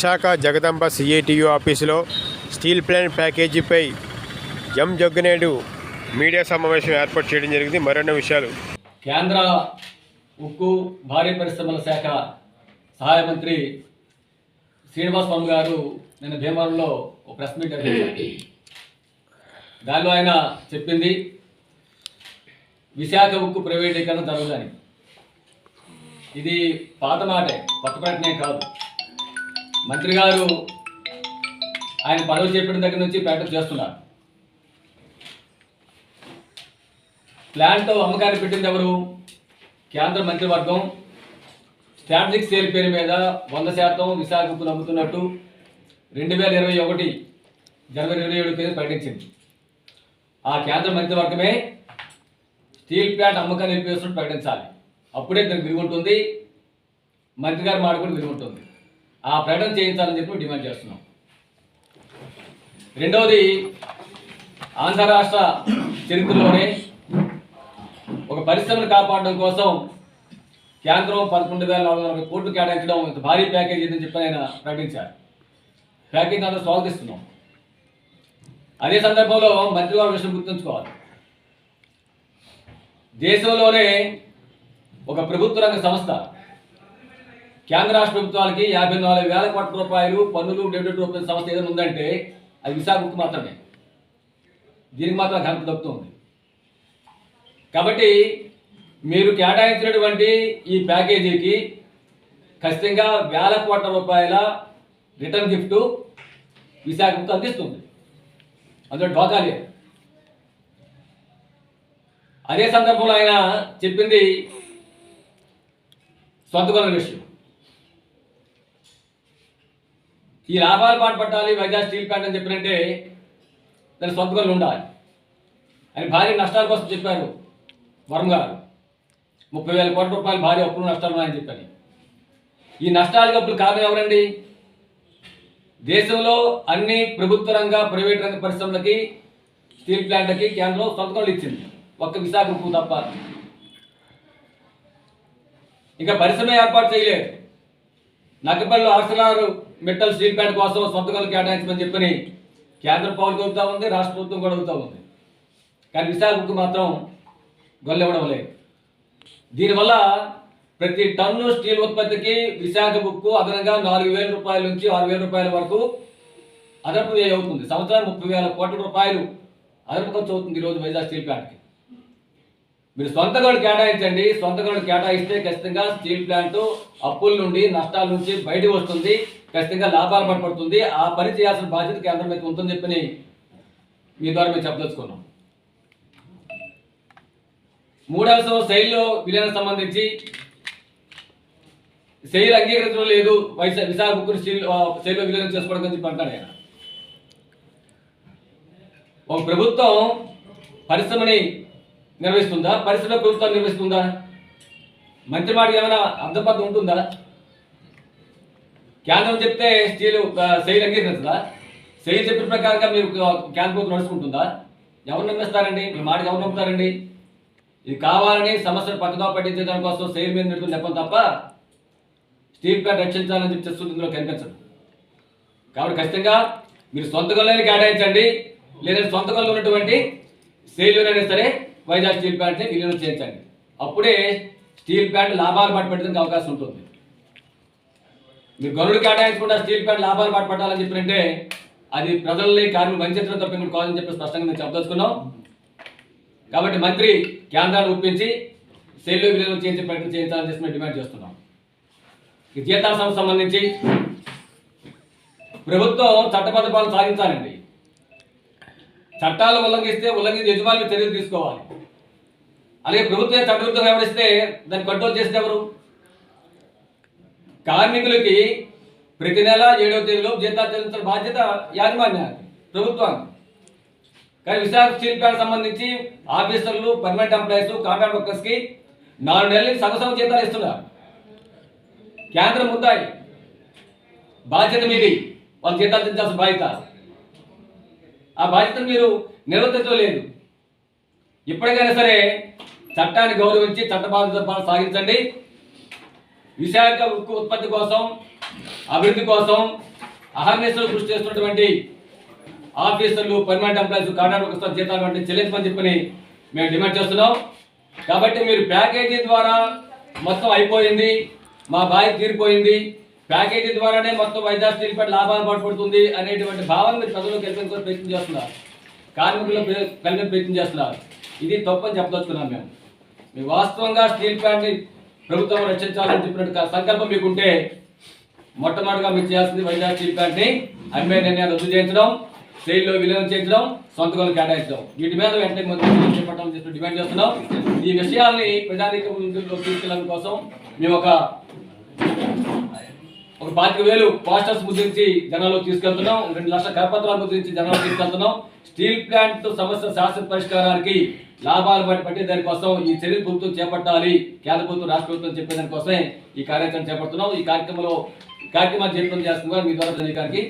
Visakha Jagadamba CITU ఆఫీసులో steel plant ప్యాకేజీపై M జగ్గునేడు media సమావేశం ఏర్పాటు చేయడం జరిగింది. మరెన్నో విషయాలు. కేంద్ర ఉక్కు భారీ పరిశ్రమల శాఖ సహాయ మంత్రి శ్రీనివాస్ స్వామి గారు నిన్న భీమవరంలో ఒక ప్రెస్ మీట్ నిర్వహించారు దానిలో ఆయన చెప్పింది విశాఖ ఉక్కు ప్రైవేటీకరణ జరగదని. ఇది పాత మాటే కొత్త ప్రకటనే కాదు. మంత్రి గారు ఆయన పదవి చెప్పిన దగ్గర నుంచి ప్రకటన చేస్తున్నారు. ప్లాంట్ అమ్మకాన్ని పెట్టింది ఎవరు? కేంద్ర మంత్రివర్గం. స్ట్రాటజిక్ సేల్ పేరు మీద వంద శాతం విశాఖకు నమ్ముతున్నట్టు రెండు వేల ఇరవై ఒకటి జనవరి ఇరవై ఏడు పేరు ప్రకటించింది. ఆ కేంద్ర మంత్రివర్గమే స్టీల్ ప్లాంట్ అమ్మకాన్ని నిలిపేస్తున్నట్టు ప్రకటించాలి. అప్పుడే దానికి విరుగుంటుంది ఉంటుంది. మంత్రి గారి మాట కూడా విరుగుంటుంది ఉంటుంది. ఆ ప్రకటన చేయించాలని చెప్పి డిమాండ్ చేస్తున్నాం. రెండవది ఆంధ్ర రాష్ట్ర చరిత్రలోనే ఒక పరిశ్రమను కాపాడడం కోసం కేంద్రం పదకొండు వేల నాలుగు వందల కోట్లు కేటాయించడం ఇంత భారీ ప్యాకేజ్ అని చెప్పి ఆయన ప్రకటించారు. ప్యాకేజ్ అందరూ స్వాగతిస్తున్నాం. అదే సందర్భంలో మంత్రివారు విషయం గుర్తుంచుకోవాలి. దేశంలోనే ఒక ప్రభుత్వ రంగ సంస్థ కేంద్ర రాష్ట్ర ప్రభుత్వాలకి యాభై నాలుగు వేల కోట్ల రూపాయలు పన్నులు డెబిట్ రూపాయల సంస్థ ఏదైనా ఉందంటే అది విశాఖకు మాత్రమే. దీనికి మాత్రం ఘనత దక్కుతుంది. కాబట్టి మీరు కేటాయించినటువంటి ఈ ప్యాకేజీకి ఖచ్చితంగా వేల కోట్ల రూపాయల రిటర్న్ గిఫ్ట్ విశాఖకు అందిస్తుంది. అందులో డోకా లేదు. అదే సందర్భంలో ఆయన చెప్పింది సొంత కొన విషయం. ఈ లాభాలు పాటు పట్టాలి వైజాగ్ స్టీల్ ప్లాంట్ అని చెప్పినంటే దాని సొంత కొనలు ఉండాలి. ఆయన భారీ నష్టాల కోసం చెప్పారు వరం గారు. ముప్పై వేల కోట్ల రూపాయలు భారీ అప్పులు నష్టాలు ఉన్నాయని చెప్పారు. ఈ నష్టాలకు అప్పులు కారణం ఎవరండి? దేశంలో అన్ని ప్రభుత్వ రంగ ప్రైవేట్ రంగ పరిశ్రమలకి స్టీల్ ప్లాంట్లకి కేంద్రం సొంత కొనలు ఇచ్చింది. ఒక్క విశాఖ ఉక్కు తప్ప. ఇంకా పరిశ్రమ ఏర్పాటు చేయలేదు. నక్కపల్లిలో ఆర్సలార్ మెటల్ స్టీల్ ప్లాంట్ కోసం సొంతకాలు కేటాయించమని చెప్పని కేంద్ర పౌరులు అవుతా ఉంది రాష్ట్ర ప్రభుత్వం కూడా అడుగుతూ ఉంది. కానీ విశాఖ మాత్రం గొల్ల ఇవ్వడం లేదు. దీనివల్ల ప్రతి టన్ను స్టీల్ ఉత్పత్తికి విశాఖ బుక్కు అదనంగా నాలుగు వేల రూపాయల నుంచి ఆరు వేల రూపాయల వరకు అదనపు వ్యయం అవుతుంది. సంవత్సరానికి ముప్పై వేల కోట్ల రూపాయలు అదనపు ఖర్చు అవుతుంది ఈరోజు వైజాగ్ స్టీల్ ప్లాంట్కి మీరు సొంత గనులు కేటాయించండి. సొంత గనులు కేటాయిస్తే ఖచ్చితంగా స్టీల్ ప్లాంట్ అప్పుల నుండి నష్టాల నుంచి బయటకు వస్తుంది. ఖచ్చితంగా లాభాలు పడబడుతుంది ఆ పని చేయాల్సిన బాధ్యత కేంద్రం మీద ఉందని చెప్పని మీ ద్వారా మేము చెప్పదలుచుకున్నాం. మూడవ సంవత్సరం శైలిలో విలీనం సంబంధించి శైలి అంగీకరించడం లేదు. వైశా విశాఖ బుక్కుని స్టీల్ శైలిలో విలీనం చేసుకోవడం అని చెప్పి అంటాడు ఆయన. ఒక ప్రభుత్వం పరిశ్రమని నిర్వహిస్తుందా? పరిశ్రమ ప్రభుత్వం నిర్వహిస్తుందా? మంత్రి మాట ఏమైనా అర్థపద్ధం ఉంటుందా? కేంద్రం చెప్తే స్టీల్ శైలి అంగీకరించదా? శైలి చెప్పిన ప్రకారంగా మీరు కేంద్ర ప్రభుత్వం నడుచుకుంటుందా? ఎవరు నమ్మిస్తారండి మీ మాట ఎవరు నమ్ముతారండి? ఇది కావాలని సమస్యను పక్కదో పట్టించడం కోసం శైలి మీద నెడుతున్న నెప్పం తప్ప స్టీల్ ప్లాంట్ రక్షించాలని చెప్పి చేస్తుంది ఇందులో కనిపించదు. కాబట్టి ఖచ్చితంగా మీరు సొంత గొల్లని కేటాయించండి. లేదంటే సొంత గొల్లు ఉన్నటువంటి శైలిలోనైనా సరే వైజాగ్ స్టీల్ ప్లాంట్ని విలీనం చేయించండి. అప్పుడే స్టీల్ ప్లాంట్ లాభాలు పట్టుబెట్టడానికి అవకాశం ఉంటుంది. మీరు గనులు కేటాయించకుండా స్టీల్ ప్లాంట్ లాభాలు పట్టుబట్టాలని చెప్పారంటే అది ప్రజల్ని కార్మికులు వంచడం తప్ప ఇంకోటి కాదని చెప్పి స్పష్టంగా మేము చెప్పదలుచుకున్నాం. కాబట్టి మంత్రి కేంద్రాన్ని ఒప్పించి సెల్లు విలీనం చేయించే ప్రకటన చేయించాలని చెప్పి మేము డిమాండ్ చేస్తున్నాం. ఈ జీతాల సంబంధించి ప్రభుత్వం చట్టబద్ధ పాలన సాగించాలండి చట్టాలు ఉల్లంఘిస్తే ఉల్లంఘించి యజమానులు చర్యలు తీసుకోవాలి. అలాగే ప్రభుత్వం చట్టవిరుద్ధంగా వ్యవహరిస్తే దాన్ని కంట్రోల్ చేస్తే ఎవరు? కార్మికులకి ప్రతి నెల ఏడవ తేదీలో జీతాలు చెల్లించిన బాధ్యత యాజమాన్యానికి ప్రభుత్వానికి కానీ విశాఖ స్టీల్ ప్లాంట్ సంబంధించి ఆఫీసర్లు పర్మనెంట్ ఎంప్లాయీస్ కాంట్రాక్ట్ వర్కర్స్కి నాలుగు నెలలకి సగం సగం జీతాలు ఇస్తున్నారు. కేంద్రం ముద్దాయి బాధ్యత మీది. వాళ్ళు జీతాలు తెచ్చాల్సిన బాధ్యత. ఆ బాధ్యతను మీరు నిర్వర్తించలేదు ఇప్పటికైనా సరే చట్టాన్ని గౌరవించి చట్టబాధ్యత పాలన సాగించండి. విశాఖ ఉక్కు ఉత్పత్తి కోసం అభివృద్ధి కోసం అహర్నిశలు కృషి చేస్తున్నటువంటి ఆఫీసర్లు పర్మనెంట్ ఎంప్లాయీస్ కాంట్రాక్ట్ కోసం జీతాలు వంటి చెల్లించమని చెప్పని మేము డిమాండ్ చేస్తున్నాం. కాబట్టి మీరు ప్యాకేజీ ద్వారా మొత్తం అయిపోయింది మా బాధ్యత తీరిపోయింది. ప్యాకేజీ ద్వారానే మొత్తం వైద్య స్టీల్ పట్ల లాభాలు పడిపడుతుంది అనేటువంటి భావన మీరు ప్రజలకు కల్పించుకొని ప్రయత్నం చేస్తున్నారు. కార్మికులు కలిపి ప్రయత్నం చేస్తున్నారు. ఇది తప్పని చెప్పదలుచుకున్నాం మేము. మీ వాస్తవంగా స్టీల్ ప్లాంట్ని ప్రభుత్వం రక్షించాలని చెప్పినట్టు సంకల్పం మీకుంటే మొట్టమొదటిగా మీరు చేయాల్సింది వైజాగ్ స్టీల్ ప్లాంట్ని అమ్మే నిర్ణయాలు రద్దు చేయించడం సెయిల్లో విలీనం చేయించడం సొంత కేటాయించడం. వీటి మీద వెంటనే మంత్రి చేపట్టడం చేస్తూ డిమాండ్ చేస్తున్నాం. ఈ విషయాల్ని ప్రజానీక ముందులో తీసుకెళ్ళడం కోసం మేము ఒక ఒక పాతిక వేలు పోస్టర్స్ ముద్రించి జనాల్లో తీసుకెళ్తున్నాం. రెండు లక్షల కరపత్రాలు ముద్రించి జనాల్లో తీసుకెళ్తున్నాం. స్టీల్ ప్లాంట్ సమస్య శాశ్వత పరిష్కారానికి లాభాలు బట్టి పట్టే దానికోసం ఈ చర్యలు ప్రభుత్వం చేపట్టాలి. కేంద్ర ప్రభుత్వం రాష్ట్ర ప్రభుత్వం చెప్పే దానికోసమే ఈ కార్యాచరణ చేపడుతున్నాం. ఈ కార్యక్రమంలో కార్యక్రమాన్ని జయప్రదం చేస్తున్నారు మీ ద్వారా ప్రజానీకానికి